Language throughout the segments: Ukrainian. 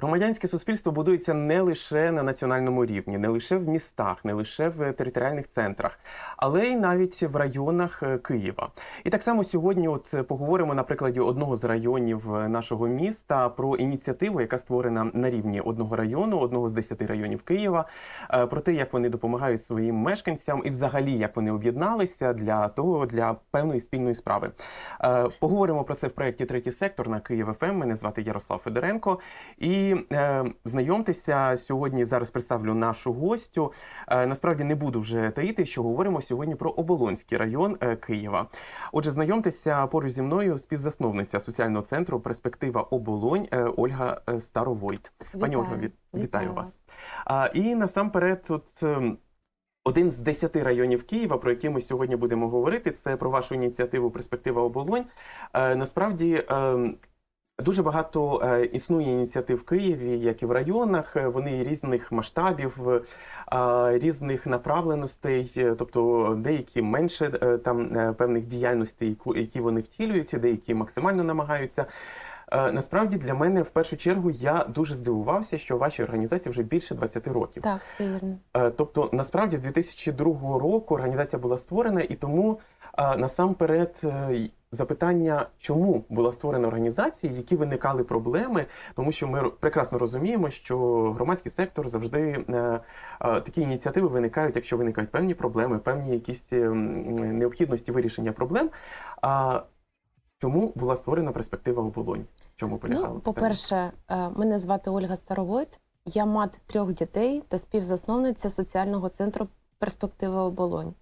Громадянське суспільство будується не лише на національному рівні, не лише в містах, не лише в територіальних центрах, але й навіть в районах е, Києва. І так само сьогодні, от е, поговоримо на прикладі одного з районів е, нашого міста про ініціативу, яка створена на рівні одного району, одного з десяти районів Києва, про те, як вони допомагають своїм мешканцям, і взагалі як вони об'єдналися для того для певної спільної справи. Поговоримо про це в проєкті Третій сектор на Київ ФМ. Мене звати Ярослав Федоренко. І е, знайомтеся сьогодні. Зараз представлю нашу гостю. Е, насправді не буду вже таїти, що говоримо сьогодні про Оболонський район е, Києва. Отже, знайомтеся поруч зі мною співзасновниця соціального центру Перспектива Оболонь е, Ольга е, Старовойт. Пані Вітаю. Ольга, від, вітаю, Вітаю вас. вас. А, і насамперед, от. ем, один з десяти районів Києва, про які ми сьогодні будемо говорити, це про вашу ініціативу Перспектива Оболонь. Е, насправді е, дуже багато е, існує ініціатив в Києві, як і в районах. Е, Вони різних масштабів, е, різних направленостей, тобто деякі менше там певних діяльностей, які вони втілюють, деякі максимально намагаються. Насправді для мене в першу чергу я дуже здивувався, що вашій організації вже більше 20 років. Так, вірно. Тобто, насправді з 2002 року організація була створена, і тому насамперед е, запитання, чому була створена організація, які виникали проблеми, тому що ми прекрасно розуміємо, що громадський сектор завжди е, е, такі ініціативи виникають, якщо виникають певні проблеми, певні якісь необхідності вирішення проблем. А тому була створена перспектива оболонь. Чому полягало? Ну, по-перше, е, мене звати Ольга Старовойт. Я мати трьох дітей та співзасновниця соціального центру Перспектива оболонь.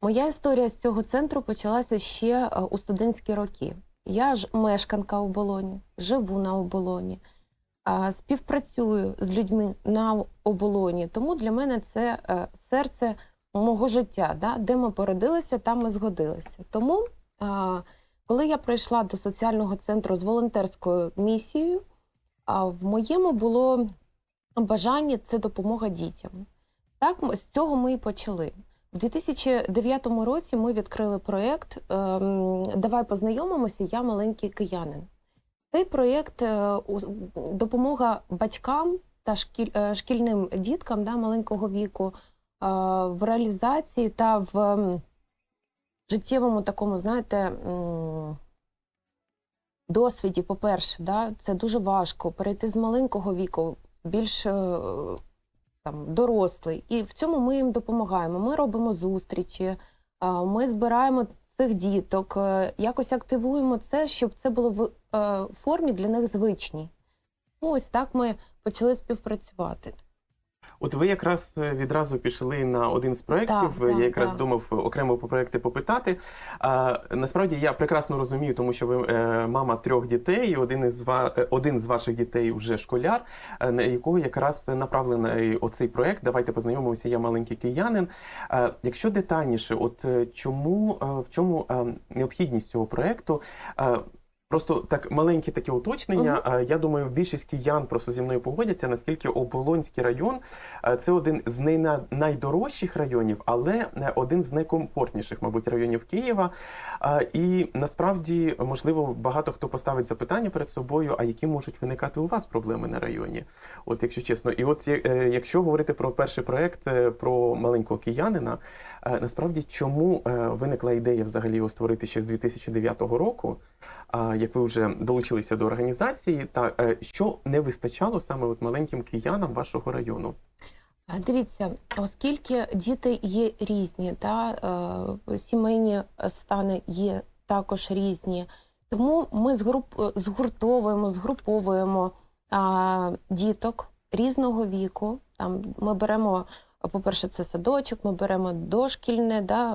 Моя історія з цього центру почалася ще е, у студентські роки. Я ж мешканка оболоні, живу на оболоні, співпрацюю з людьми на оболоні. Тому для мене це е, серце мого життя, да? де ми породилися, там ми згодилися. Тому, коли я прийшла до соціального центру з волонтерською місією, в моєму було бажання це допомога дітям. Так, з цього ми і почали. У 2009 році ми відкрили проєкт ем, Давай познайомимося, я маленький киянин. Цей проєкт е, допомога батькам та е, шкільним діткам да, маленького віку е, в реалізації та в життєвому такому, знаєте, досвіді, по-перше, да, це дуже важко перейти з маленького віку більш там, дорослий. І в цьому ми їм допомагаємо. Ми робимо зустрічі, ми збираємо цих діток, е, якось активуємо це, щоб це було в е, формі для них звичній. Ось так ми почали співпрацювати. От ви якраз е, відразу пішли на один з проєктів. Так, я так, якраз так. думав окремо по проєкти попитати. А, насправді я прекрасно розумію, тому що ви е, мама трьох дітей, і один із ва, е, один з ваших дітей вже школяр, на якого якраз направлений оцей проєкт. Давайте познайомимося. Я маленький киянин. Е, якщо детальніше, от чому в чому е, необхідність цього проєкту? Просто так маленьке таке уточнення. Е, Я думаю, більшість киян просто зі мною погодяться, наскільки Оболонський район е, це один з найдорожчих районів, але е, один з найкомфортніших, мабуть, районів Києва. І насправді, можливо, багато хто поставить запитання перед собою, а які можуть виникати у вас проблеми на районі? От, якщо чесно, і от якщо говорити про перший проект про маленького киянина, насправді чому е, виникла ідея взагалі його створити ще з 2009 року? Як ви вже долучилися до організації, та е, що не вистачало саме от маленьким киянам вашого району? Дивіться, оскільки діти є різні, та е, сімейні стани є також різні, тому ми згруп, згуртовуємо, згруповуємо діток різного віку. Там ми беремо, по-перше, це садочок, ми беремо дошкільне, да,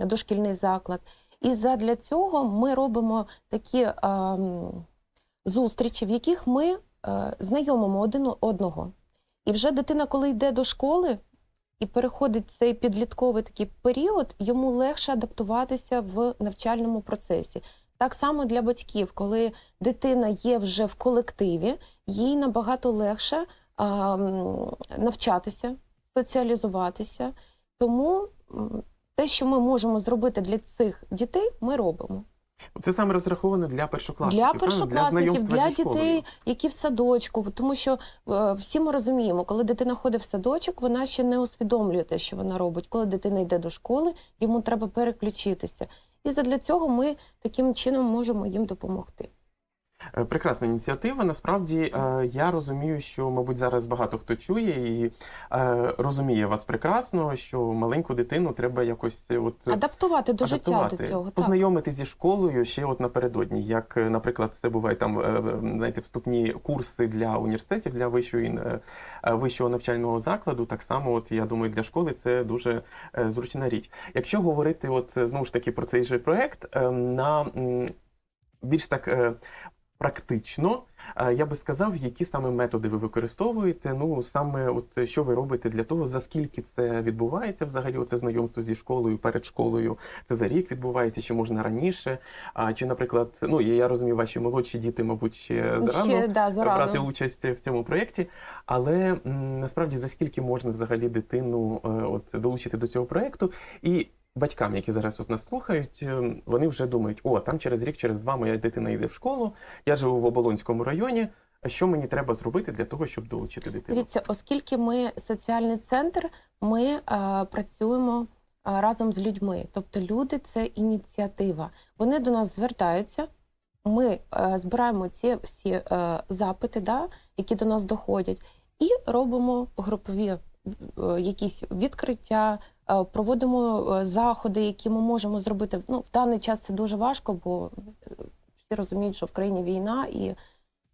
е, дошкільний заклад. І задля цього ми робимо такі е, зустрічі, в яких ми е, знайомимо один одного. І вже дитина, коли йде до школи і переходить цей підлітковий такий період, йому легше адаптуватися в навчальному процесі. Так само для батьків, коли дитина є вже в колективі, їй набагато легше а, навчатися, соціалізуватися. Тому те, що ми можемо зробити для цих дітей, ми робимо. Це саме розраховано для першокласників. Для першокласників, знайомства для дітей, які в садочку, тому що е, всі ми розуміємо, коли дитина ходить в садочок, вона ще не усвідомлює те, що вона робить. Коли дитина йде до школи, йому треба переключитися. І задля цього ми таким чином можемо їм допомогти. Е, Прекрасна ініціатива. Насправді е, я розумію, що, мабуть, зараз багато хто чує і е, розуміє вас прекрасно, що маленьку дитину треба якось от Адаптувати до життя адаптувати, до цього. Так. познайомити зі школою ще от напередодні. Як, наприклад, це буває там знаєте, вступні курси для університетів, для вищої вищого навчального закладу. Так само, от я думаю, для школи це дуже зручна річ. Якщо говорити, от знову ж таки про цей же проект е, на більш так. Е, Практично, Е, я би сказав, які саме методи ви використовуєте. Ну саме, от що ви робите для того, за скільки це відбувається взагалі? Оце знайомство зі школою перед школою. Це за рік відбувається, чи можна раніше? А чи, наприклад, ну я розумію, ваші молодші діти, мабуть, ще зарано Ще, да, зарано. брати участь в цьому проєкті. Але м, насправді за скільки можна взагалі дитину е, от долучити до цього проєкту? І батькам, які зараз от нас слухають, е, вони вже думають: о, там через рік, через два моя дитина йде в школу. Я живу в Оболонському районі. А що мені треба зробити для того, щоб долучити дитину? Дивіться, оскільки ми соціальний центр, ми е, працюємо е, разом з людьми. Тобто люди це ініціатива. Вони до нас звертаються. Ми е, збираємо ці всі е, запити, да, які до нас доходять, і робимо групові е, якісь відкриття, проводимо е, заходи, які ми можемо зробити. Ну, в даний час це дуже важко, бо е, всі розуміють, що в країні війна і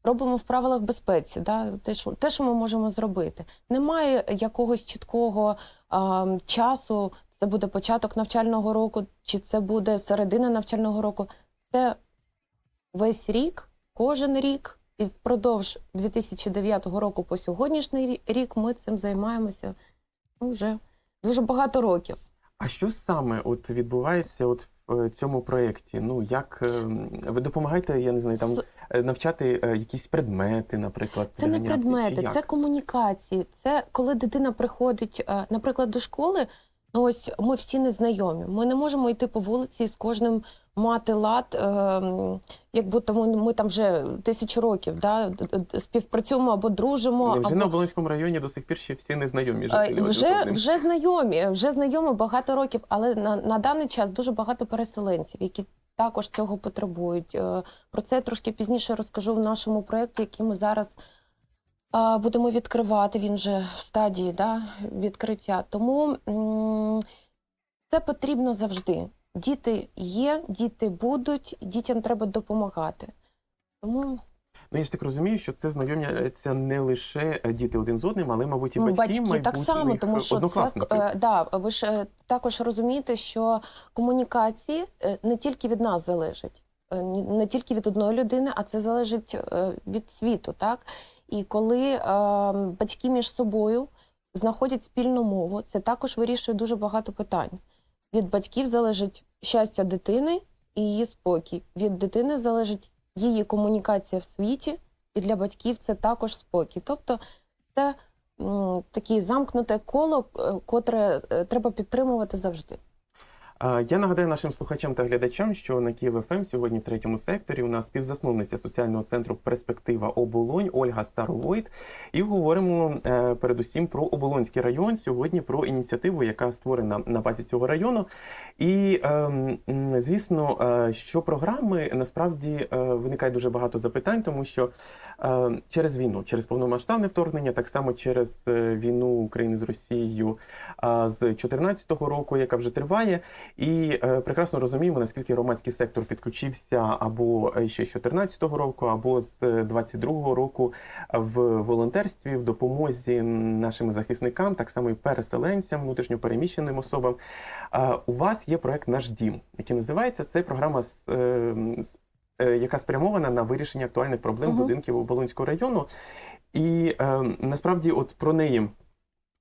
робимо в правилах безпеці, да, те, що, те, що ми можемо зробити. Немає якогось чіткого а, часу, це буде початок навчального року, чи це буде середина навчального року. Це весь рік, кожен рік, і впродовж 2009 року по сьогоднішній рі- рік ми цим займаємося ну, дуже багато років. А що саме от відбувається от в е, цьому проєкті? Ну як е, ви допомагаєте, я не знаю, там е, навчати якісь предмети, наприклад, Це не предмети, це комунікації. Це коли дитина приходить, наприклад, до школи. Ну ось ми всі незнайомі. Ми не можемо йти по вулиці і з кожним мати лад, е, як будто ми, там вже тисячу років да, співпрацюємо або дружимо. Невже або... на Оболонському районі до сих пір ще всі незнайомі Е, жителі? Вже, вже знайомі, вже знайомі багато років, але на, на даний час дуже багато переселенців, які також цього потребують. Е, Про це я трошки пізніше розкажу в нашому проєкті, який ми зараз будемо відкривати. Він вже в стадії да, відкриття. Тому це потрібно завжди. Діти є, діти будуть, дітям треба допомагати. Тому Ну я ж так розумію, що це знайомляться не лише е, діти один з одним, але, мабуть, і батьки, Батьки так само, тому що це е, да, ви ж е, також розумієте, що комунікації е, не тільки від нас залежать, е, не тільки від одної людини, а це залежить е, від світу. Так? І коли е, батьки між собою знаходять спільну мову, це також вирішує дуже багато питань. Від батьків залежить щастя дитини і її спокій. Від дитини залежить її комунікація в світі, і для батьків це також спокій. Тобто це таке замкнуте коло, е, котре е, треба підтримувати завжди. Я нагадаю нашим слухачам та глядачам, що на Київ ФМ сьогодні в третьому секторі у нас співзасновниця соціального центру Перспектива Оболонь Ольга Старовойт. І говоримо е, передусім про Оболонський район. Сьогодні про ініціативу, яка створена на базі цього району. І ем, звісно, е, що програми насправді е, виникає дуже багато запитань, тому що через війну, через повномасштабне вторгнення, так само через війну України з Росією з 2014 року, яка вже триває. І е, прекрасно розуміємо, наскільки громадський сектор підключився або е, ще з 2014 року, або з 2022 року в волонтерстві, в допомозі нашим захисникам, так само і переселенцям, внутрішньопереміщеним особам. А, у вас є проект Наш дім, який називається це програма з. е, е, Яка спрямована на вирішення актуальних проблем Мгм. будинків Оболонського району, і е, насправді, от про неї Е,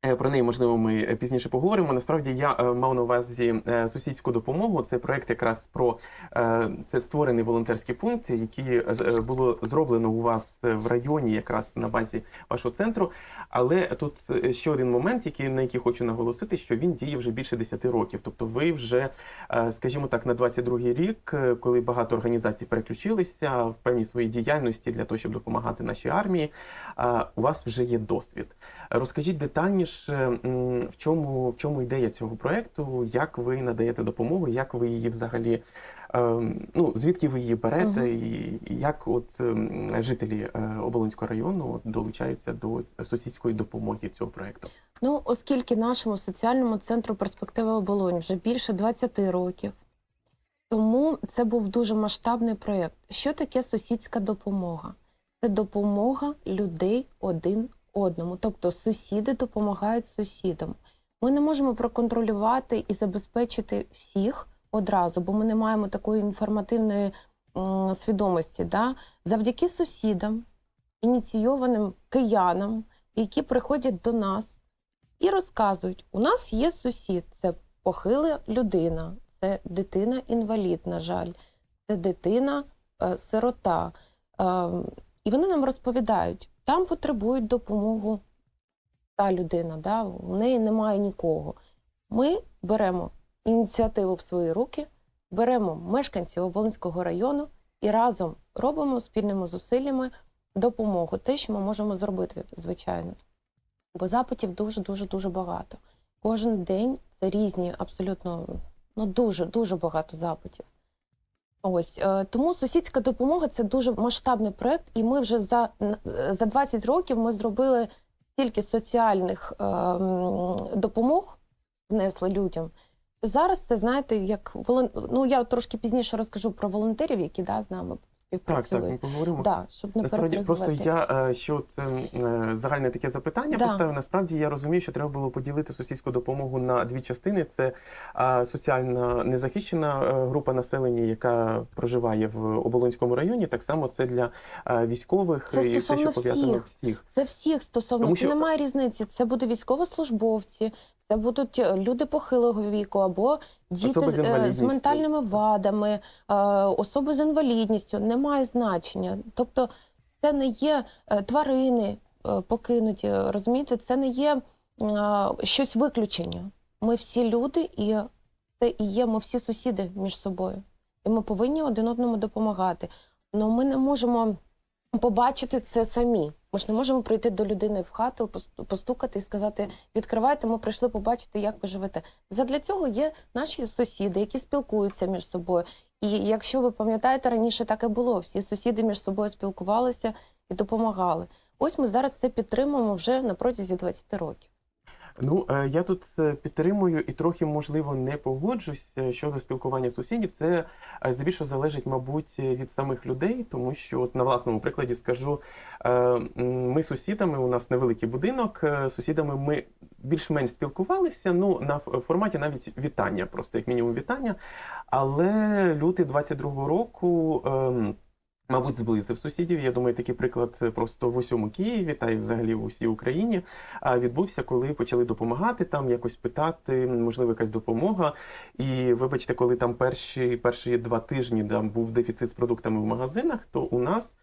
Про неї можливо ми е, пізніше поговоримо. Насправді я е, мав на увазі е, сусідську допомогу. Це проект якраз про е, це створений волонтерський пункт, який е, е, було зроблено у вас е, в районі, якраз на базі вашого центру. Але тут е, ще один момент, який на який хочу наголосити, що він діє вже більше 10 років. Тобто, ви вже, е, скажімо так, на 22-й рік, е, коли багато організацій переключилися в певній своїй діяльності для того, щоб допомагати нашій армії, е, у вас вже є досвід. Розкажіть детальніше, м, в чому, в чому ідея цього проекту, як ви надаєте допомогу, як ви її взагалі, ем, ну звідки ви її берете, і як от жителі е, Оболонського району долучаються до сусідської допомоги цього проекту? Ну, оскільки нашому соціальному центру перспектива оболонь вже більше 20 років, тому це був дуже масштабний проєкт. Що таке сусідська допомога? Це допомога людей один одному. Тобто сусіди допомагають сусідам. Ми не можемо проконтролювати і забезпечити всіх одразу, бо ми не маємо такої інформативної свідомості. Да? Завдяки сусідам, ініційованим киянам, які приходять до нас і розказують: у нас є сусід, це похила людина, це дитина-інвалід, на жаль, це дитина е, сирота. Е, і вони нам розповідають, там потребують допомогу та людина, да, в неї немає нікого. Ми беремо ініціативу в свої руки, беремо мешканців Оболонського району і разом робимо спільними зусиллями допомогу, те, що ми можемо зробити, звичайно. Бо запитів дуже дуже дуже багато. Кожен день це різні, абсолютно ну дуже дуже багато запитів. Ось е, тому сусідська допомога це дуже масштабний проект, і ми вже за, за 20 років ми зробили стільки соціальних е, допомог, внесли людям. Зараз це знаєте, як волон... ну я трошки пізніше розкажу про волонтерів, які да, з нами Так, так, ми поговоримо. Да, щоб не Насправді, просто я е, що це е, загальне таке запитання Да. поставив. Насправді я розумію, що треба було поділити сусідську допомогу на дві частини: це е, соціальна незахищена е, група населення, яка проживає в Оболонському районі. Так само це для е, військових Це і все, що пов'язано всіх. всіх. Це всіх стосовно Тому це немає різниці. Це буде військовослужбовці, це будуть люди похилого віку або діти з з, ментальними вадами, особи з інвалідністю. Немає значення. Тобто, це не є е, тварини е, покинуті. Розумієте, це не є е, щось виключення. Ми всі люди, і це і є. Ми всі сусіди між собою. І ми повинні один одному допомагати. Але ми не можемо побачити це самі. Ми ж не можемо прийти до людини в хату, постукати і сказати: відкривайте, ми прийшли побачити, як ви живете. Задля цього є наші сусіди, які спілкуються між собою. І якщо ви пам'ятаєте, раніше так і було. Всі сусіди між собою спілкувалися і допомагали. Ось ми зараз це підтримуємо вже на протязі 20 років. Ну е, я тут е, підтримую і трохи можливо не погоджусь е, щодо спілкування сусідів. Це здебільшого залежить, мабуть, від самих людей, тому що от на власному прикладі скажу, ми сусідами, у нас невеликий будинок. Сусідами ми більш-менш спілкувалися. Ну на форматі навіть вітання, просто як мінімум вітання. Але лютий 22-го року. Мабуть, зблизив сусідів. Я думаю, такий приклад е, просто в усьому Києві та й взагалі в усій Україні а, відбувся, коли почали допомагати там, якось питати, можливо, якась допомога. І вибачте, коли там перші, перші два тижні там був дефіцит з продуктами в магазинах, то у нас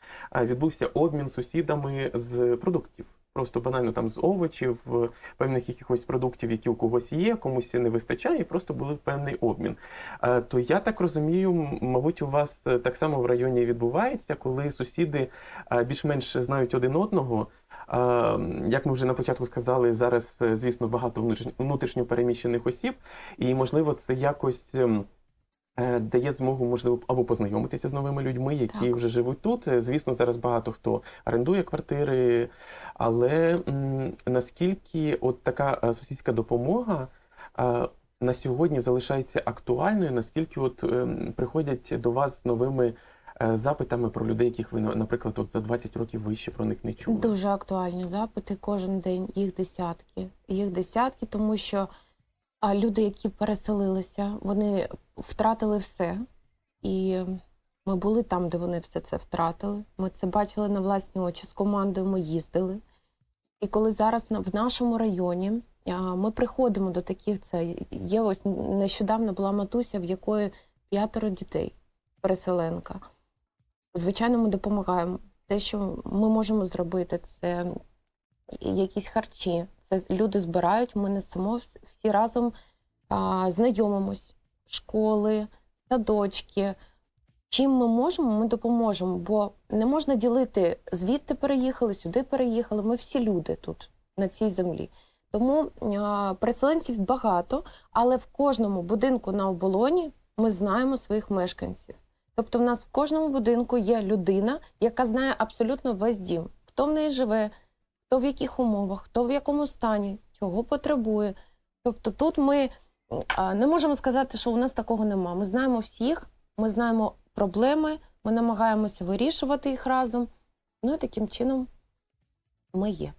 відбувся обмін сусідами з продуктів. Просто банально там з овочів, е, певних якихось продуктів, які у когось є, комусь не вистачає, і просто були певний обмін. Е, То я так розумію, мабуть, у вас е, так само в районі відбувається, коли сусіди більш-менш знають один одного. Як ми вже на початку сказали, зараз, звісно, багато внутрішньо- переміщених осіб, і можливо, це якось. Е, Дає змогу, можливо, або познайомитися з новими людьми, які Так. вже живуть тут. Е, Звісно, зараз багато хто орендує квартири, але м, наскільки от така е, сусідська допомога е, на сьогодні залишається актуальною, наскільки от ем, приходять до вас з новими е, запитами про людей, яких ви, наприклад, от за 20 років ви ще про них не чули? Дуже актуальні запити кожен день, їх десятки. Їх десятки, тому що а, люди, які переселилися, вони втратили все. І ми були там, де вони все це втратили. Ми це бачили на власні очі з командою. Ми їздили. І коли зараз в нашому районі ми приходимо до таких, це є ось нещодавно була матуся, в якої п'ятеро дітей, переселенка. Звичайно, ми допомагаємо. Те, що ми можемо зробити, це якісь харчі. Це люди збирають, ми несемо вс- всі разом а, знайомимось, школи, садочки. Чим ми можемо, ми допоможемо, бо не можна ділити звідти переїхали, сюди переїхали. Ми всі люди тут, на цій землі. Тому а, переселенців багато, але в кожному будинку на оболоні ми знаємо своїх мешканців. Тобто, в нас в кожному будинку є людина, яка знає абсолютно весь дім, хто в неї живе, хто в яких умовах, хто в якому стані, чого потребує. Тобто, тут ми не можемо сказати, що у нас такого нема. Ми знаємо всіх, ми знаємо проблеми, ми намагаємося вирішувати їх разом. Ну і таким чином ми є.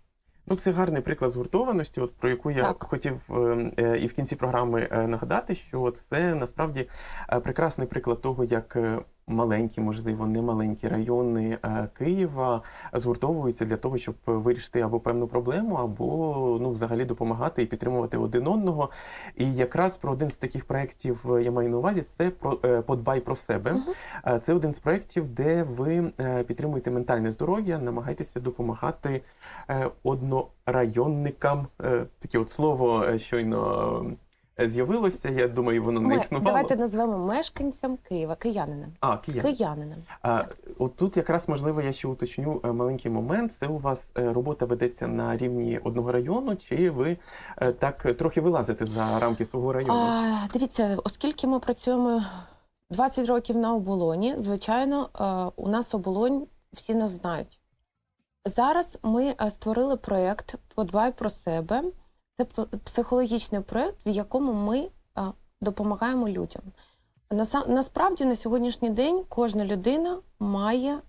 Ну, це гарний приклад згуртованості, от про яку я Так. хотів е, е, і в кінці програми е, нагадати, що це насправді е, прекрасний приклад того, як е, маленькі, можливо, не маленькі райони е, Києва згуртовуються для того, щоб вирішити або певну проблему, або ну, взагалі допомагати і підтримувати один одного. І якраз про один з таких проєктів е, я маю на увазі це про е, подбай про себе. Е, Це один з проєктів, де ви підтримуєте ментальне здоров'я, намагаєтеся допомагати однорайонникам. Таке от слово щойно з'явилося. Я думаю, воно не Ми, існувало. давайте назвемо мешканцям Києва, киянинам. А, Київ. Киянинам. А, от тут якраз можливо я ще уточню е, маленький момент. Це у вас е, робота ведеться на рівні одного району, чи ви е, так трохи вилазите за рамки свого району? А, дивіться, оскільки ми працюємо 20 років на оболоні, звичайно, е, у нас оболонь всі нас знають. Зараз ми е, створили проєкт Подбай про себе. Це психологічний проєкт, в якому ми допомагаємо людям. Насправді на сьогоднішній день кожна людина має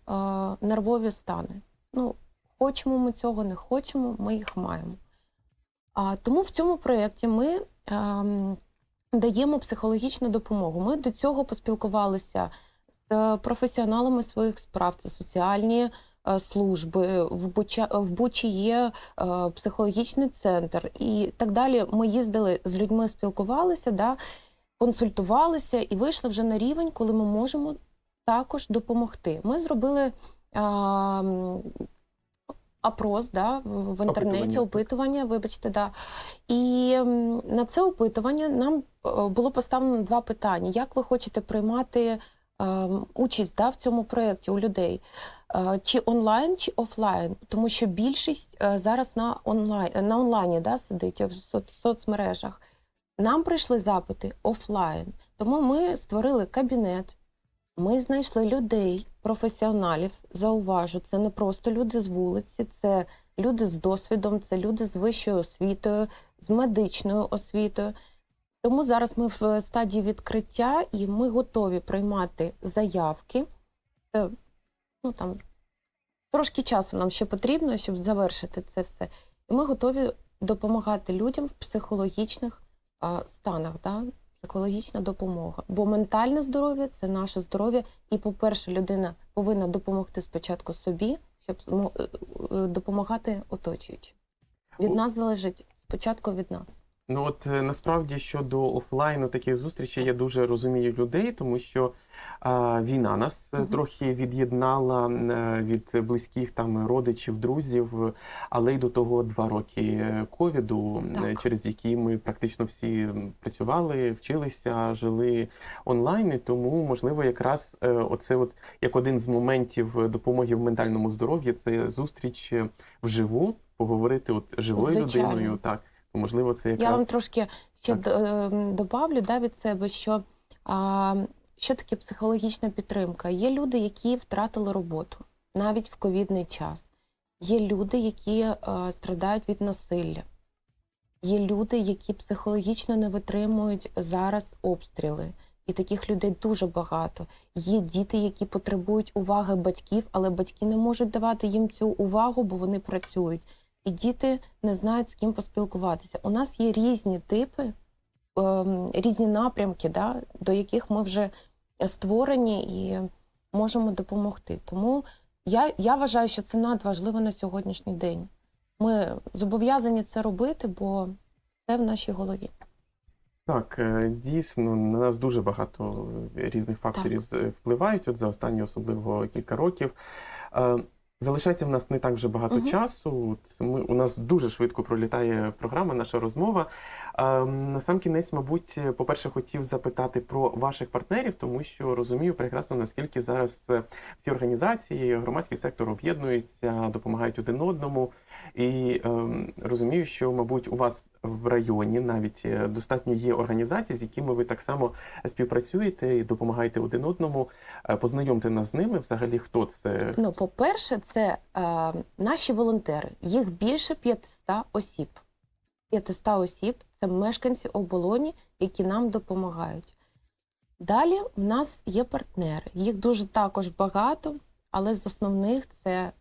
нервові стани. Ну, хочемо ми цього, не хочемо, ми їх маємо. А, тому в цьому проєкті ми ем, даємо психологічну допомогу. Ми до цього поспілкувалися з професіоналами своїх справ. Це соціальні служби, в Буча, в Бучі є е, психологічний центр і так далі. Ми їздили з людьми, спілкувалися, да, консультувалися і вийшли вже на рівень, коли ми можемо також допомогти. Ми зробили. А, м, Опрос да, в інтернеті, Опитування. опитування, вибачте, да. І на це опитування нам е, було поставлено два питання: як ви хочете приймати е, участь да, в цьому проєкті у людей? Е, Чи онлайн, чи офлайн? Тому що більшість е, зараз на онлайн на онлайні да, сидить в соц- соцмережах. Нам прийшли запити офлайн. Тому ми створили кабінет. Ми знайшли людей, професіоналів. Зауважу, це не просто люди з вулиці, це люди з досвідом, це люди з вищою освітою, з медичною освітою. Тому зараз ми в стадії відкриття і ми готові приймати заявки. Ну там трошки часу нам ще потрібно, щоб завершити це все. І ми готові допомагати людям в психологічних а, станах, да? психологічна допомога. Бо ментальне здоров'я це наше здоров'я. І, по-перше, людина повинна допомогти спочатку собі, щоб е, допомагати оточуючим. Від нас залежить спочатку від нас. Ну от е, насправді щодо офлайну таких зустрічей я дуже розумію людей, тому що а, війна нас е, Мгм. трохи від'єднала е, від близьких там родичів, друзів, але й до того два роки ковіду, через які ми практично всі працювали, вчилися, жили онлайн. І тому можливо, якраз оце, от як один з моментів допомоги в ментальному здоров'ї, це зустріч вживу, поговорити от живою Звичайно. людиною. Так. Можливо, це якраз Я вам трошки ще Так. е, добавлю да, від себе, що а, що таке психологічна підтримка? Є люди, які втратили роботу навіть в ковідний час. Є люди, які е, страдають від насилля. Є люди, які психологічно не витримують зараз обстріли. І таких людей дуже багато. Є діти, які потребують уваги батьків, але батьки не можуть давати їм цю увагу, бо вони працюють. І діти не знають, з ким поспілкуватися. У нас є різні типи, ем, різні напрямки, да, до яких ми вже створені і можемо допомогти. Тому я, я вважаю, що це надважливо на сьогоднішній день. Ми зобов'язані це робити, бо це в нашій голові. Так, е, дійсно, на нас дуже багато е, різних факторів з- впливають, от за останні особливо кілька років. Залишається в нас не так вже багато Мгм. часу. Ми, у нас дуже швидко пролітає програма, наша розмова. Е, На сам кінець, мабуть, по-перше, хотів запитати про ваших партнерів, тому що розумію прекрасно, наскільки зараз е, всі організації, громадський сектор об'єднуються, допомагають один одному. І ем, розумію, що, мабуть, у вас в районі навіть е, достатньо є організацій, з якими ви так само співпрацюєте і допомагаєте один одному. Е, Познайомте нас з ними. Взагалі, хто це? Ну, по-перше, це е, наші волонтери. Їх більше 500 осіб. 500 осіб це мешканці оболоні, які нам допомагають. Далі в нас є партнери. Їх дуже також багато, але з основних це е,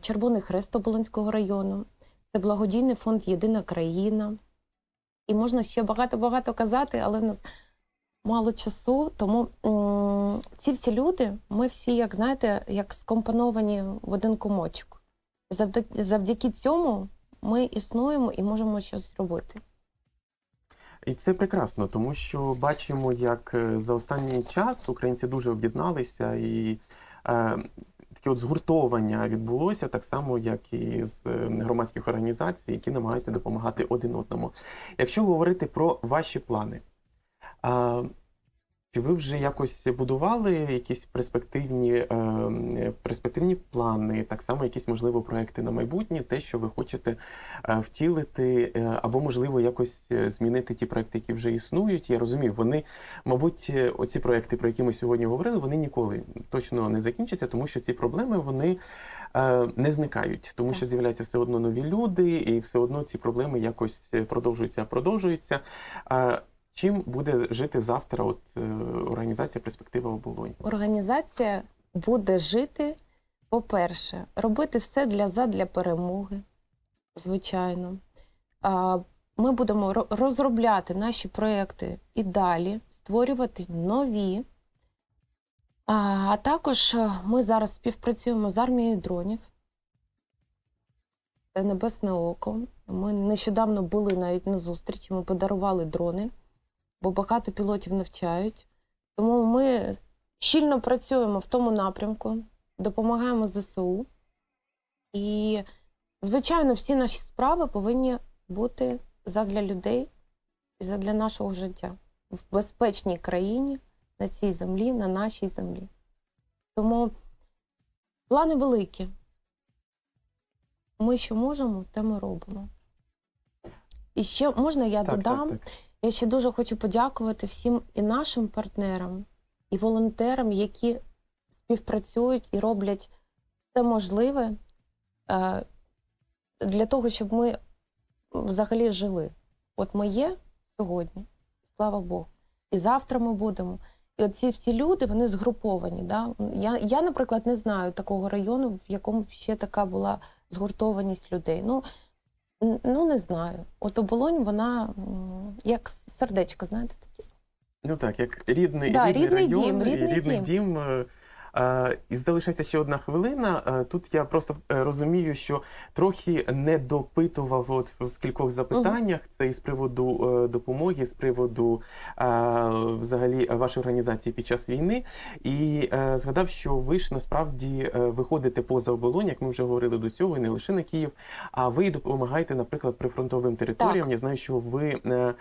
Червоний Хрест Оболонського району, це благодійний фонд Єдина країна. І можна ще багато-багато казати, але в нас мало часу. Тому ці всі люди, ми всі, як знаєте, як скомпоновані в один комочок. Завдяки, завдяки цьому ми існуємо і можемо щось робити. І це прекрасно, тому що бачимо, як е, за останній час українці дуже об'єдналися і. Е, Таке от згуртовання відбулося так само, як і з е, громадських організацій, які намагаються допомагати один одному. Якщо говорити про ваші плани, а, чи ви вже якось будували якісь перспективні, е, перспективні плани, так само якісь можливо проекти на майбутнє, те, що ви хочете е, втілити, е, або можливо якось е, змінити ті проекти, які вже існують? Я розумію, вони, мабуть, оці проекти, про які ми сьогодні говорили, вони ніколи точно не закінчаться, тому що ці проблеми вони е, не зникають, тому що з'являються все одно нові люди, і все одно ці проблеми якось продовжуються, продовжуються. Чим буде жити завтра от е, організація Перспектива оболонь? Організація буде жити, по-перше, робити все для задля перемоги, звичайно. А, Ми будемо розробляти наші проекти і далі, створювати нові. А, а також е, ми зараз співпрацюємо з армією дронів. Це Небесне Око. Ми нещодавно були навіть на зустрічі, ми подарували дрони, бо багато пілотів навчають. Тому ми щільно працюємо в тому напрямку, допомагаємо ЗСУ. І, звичайно, всі наші справи повинні бути задля людей і задля нашого життя в безпечній країні, на цій землі, на нашій землі. Тому плани великі. Ми що можемо, те ми робимо. І ще можна я додам. так, так. Я ще дуже хочу подякувати всім і нашим партнерам, і волонтерам, які співпрацюють і роблять все можливе е, для того, щоб ми взагалі жили. От ми є сьогодні, слава Богу. І завтра ми будемо. І оці всі люди, вони згруповані. Да? Я, я, наприклад, не знаю такого району, в якому ще така була згуртованість людей. Ну, ну не знаю. От оболонь, вона м, як сердечко, знаєте, таке. Ну так, як рідний, Да, рідний, рідний район, дім, і рідний рідний дім. дім. е, І залишається ще одна хвилина. Е, Тут я просто е, розумію, що трохи не допитував от в кількох запитаннях. Це і з приводу е, допомоги, з приводу е, взагалі вашої організації під час війни. І е, згадав, що ви ж насправді е, виходите поза оболонь, як ми вже говорили до цього, і не лише на Київ, а ви допомагаєте, наприклад, прифронтовим територіям. Так. Я знаю, що ви е,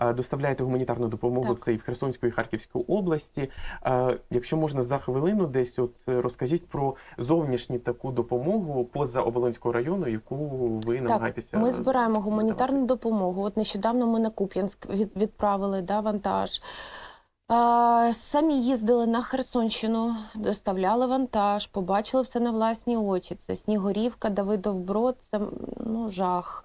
е, доставляєте гуманітарну допомогу Так. це і в Херсонську і Харківську області. Е, Якщо можна за хвилину, десь от е, розкажіть про зовнішню таку допомогу поза Оболонського району, яку ви намагаєтеся. Так, ми збираємо гуманітарну допомогу. От нещодавно ми на Куп'янськ відправили да, вантаж. Самі їздили на Херсонщину, доставляли вантаж, побачили все на власні очі. Це Снігурівка, Давидов Брод, це ну, жах.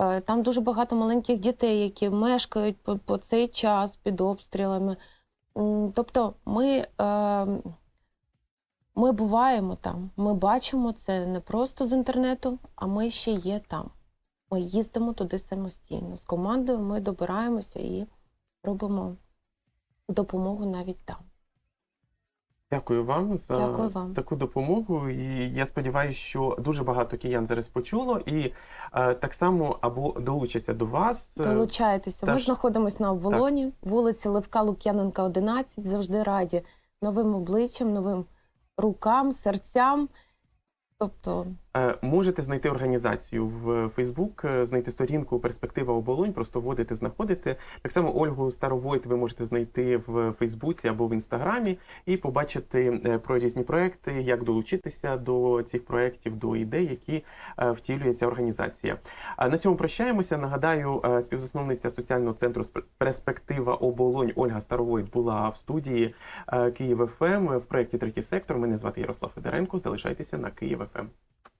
Е, Там дуже багато маленьких дітей, які мешкають по, по цей час під обстрілами. Тобто ми, е, ми буваємо там, ми бачимо це не просто з інтернету, а ми ще є там. Ми їздимо туди самостійно. З командою ми добираємося і робимо допомогу навіть там. Дякую вам за Дякую вам. таку допомогу. І я сподіваюся, що дуже багато киян зараз почуло і е, так само або долучаться до вас. е, Долучайтеся. Ми теж- знаходимося на оболоні, вулиці Левка Лук'яненка, 11. Завжди раді новим обличчям, новим рукам, серцям. Тобто, Можете знайти організацію в Фейсбук, е, знайти сторінку Перспектива оболонь, просто вводите, знаходите. Так само Ольгу Старовойт ви можете знайти в Фейсбуці або в Інстаграмі і побачити е, про різні проекти, як долучитися до цих проєктів, до ідей, які е, втілює ця організація. На цьому прощаємося. Нагадаю, е, співзасновниця соціального центру «Спр- Перспектива оболонь Ольга Старовойт була в студії е, Київ ФМ в проєкті Третій сектор. Мене звати Ярослав Федоренко. Залишайтеся на Київ ФМ.